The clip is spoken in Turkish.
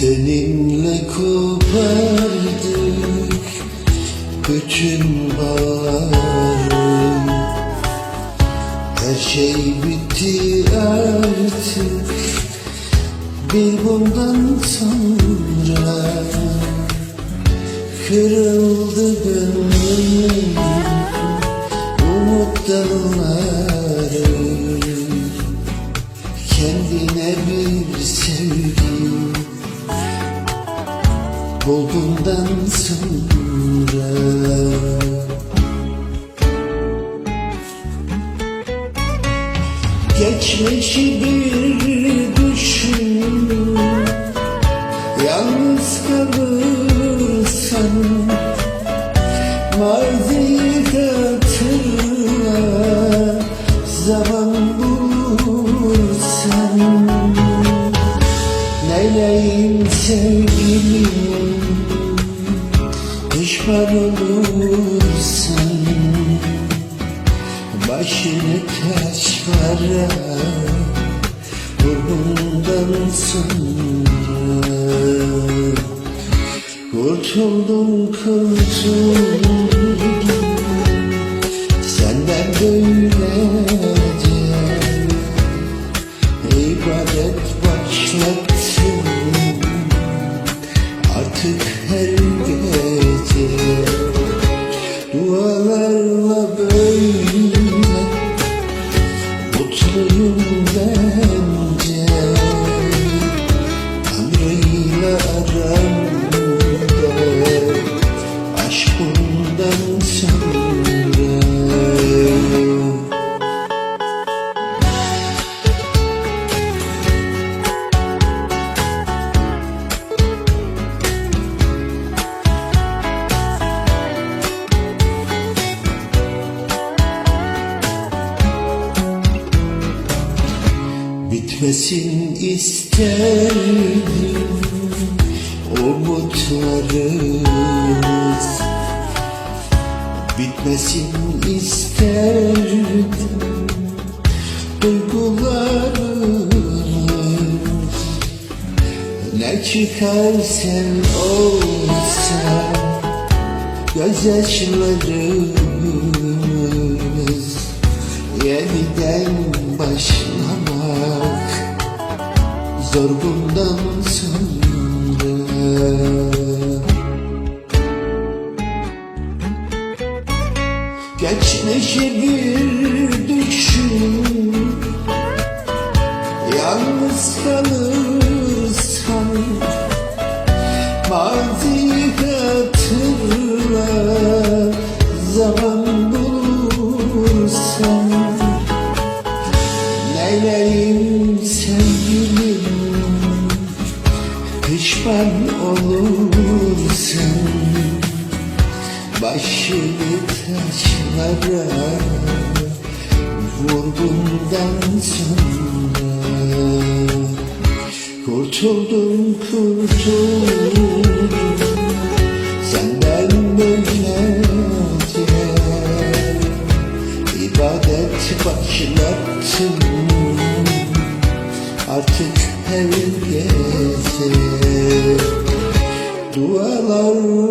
Seninle kopardık bütün bağlarım Her şey bitti artık. Bir bundan sonra Kırıldı gönlüm. Umutlarım Kendine bir sevgi. Bulduğundan sonra. Geçmişi bir düşün Yalnız kalırsan Başını taşlara Vurgundan sonra Kurtuldum kurtuldum Senden böylece ibadet başlattım Bitmesin isterdim umutlarımız. Bitmesin isterdim duygularımız. Ne çıkar sen olsan gözyaşlarımız. Yeniden başlamak Zor bundan sonra. Geçmişi bir düşün. Yalnız kalırsan Maziyi hatırla Zaman bulursan taşlara Vurgundan sonra Kurtuldum kurtuldum. Senden böylece İbadet başlattım. Artık her gece böyle